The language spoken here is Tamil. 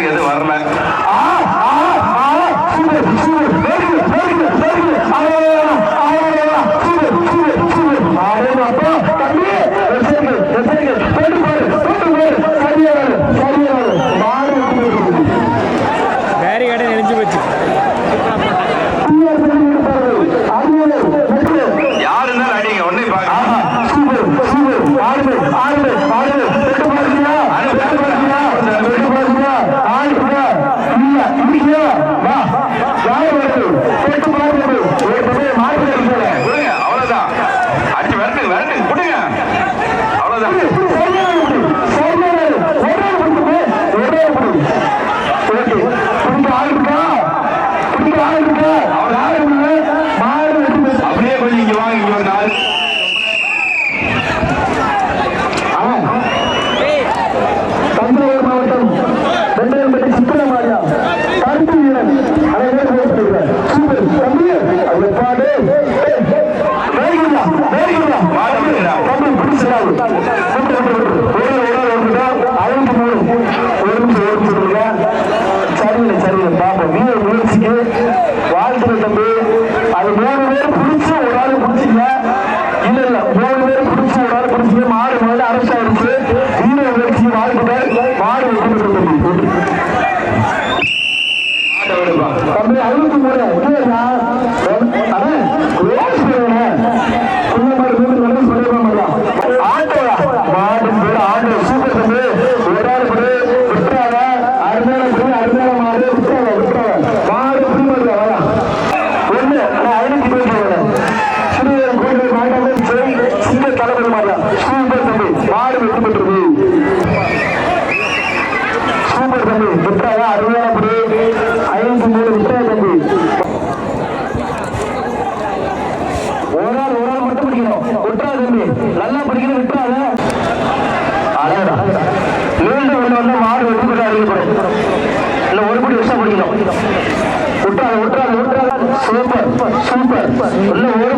மாடுக்கு எதுவும் வரல. பேரிகார்டே நெஞ்சு வச்சு ஐந்து மூணு ஒரு நிமிஷம் ஒரு சரியில்லை சரியில்லை பாப்போம் முயற்சிக்கு வாழ்த்துக்கள் தம்பி அது மூணு. பேர் பிடிச்சு ஒரு ஆள் பிடிச்சிங்க இல்ல இல்ல மூணு பேர் பிடிச்சு ஒரு ஆள் பிடிச்சிங்க மாடு மாடு அரசு ஆயிடுச்சு வீர முயற்சி வாழ்த்துக்கள் மாடு வெற்றி தம்பி தம்பி ஐநூத்தி மூணு இல்லையா அதான் ரோஸ் போடுவேன் குள்ள மாதிரி வீட்டு வந்து சொல்லிடுவோம் ஆட்டோடா மாடு பேர் ஆட்டோ சூப்பர் தம்பி ஒரு ஆள் பேரு விட்டுறாத அருமையான பேரு அருமையான மாடு விட்டுறாத விட்டுறாத மாடு புரியுது வரா ஒண்ணு நான் ஐநூத்தி பேர் போடுறேன் சிறுவன் கோயில் மாட்டாங்க ஜெய் சிங்க தலைவர் மாடா சூப்பர் தம்பி மாடு வெற்றி பெற்றது. சூப்பர் தம்பி விட்டுறாத அருமையான பேரு ஐந்து மூணு விட்டுறாத தம்பி. ஒரு ஆள் ஒரு ஆள் மட்டும் பிடிக்கணும். விட்டுறாத தம்பி நல்லா பிடிக்கணும் விட்டுறாத அழகா. நீண்ட ஒண்ணு வந்து மாடு வெட்டி போட்டு அறிவிக்கப்படும் இல்ல ஒரு படி விஷயம் பிடிக்கணும். விட்டுறாத விட்டுறாத விட்டுறாத சூப்பர் சூப்பர். இல்ல ஒரு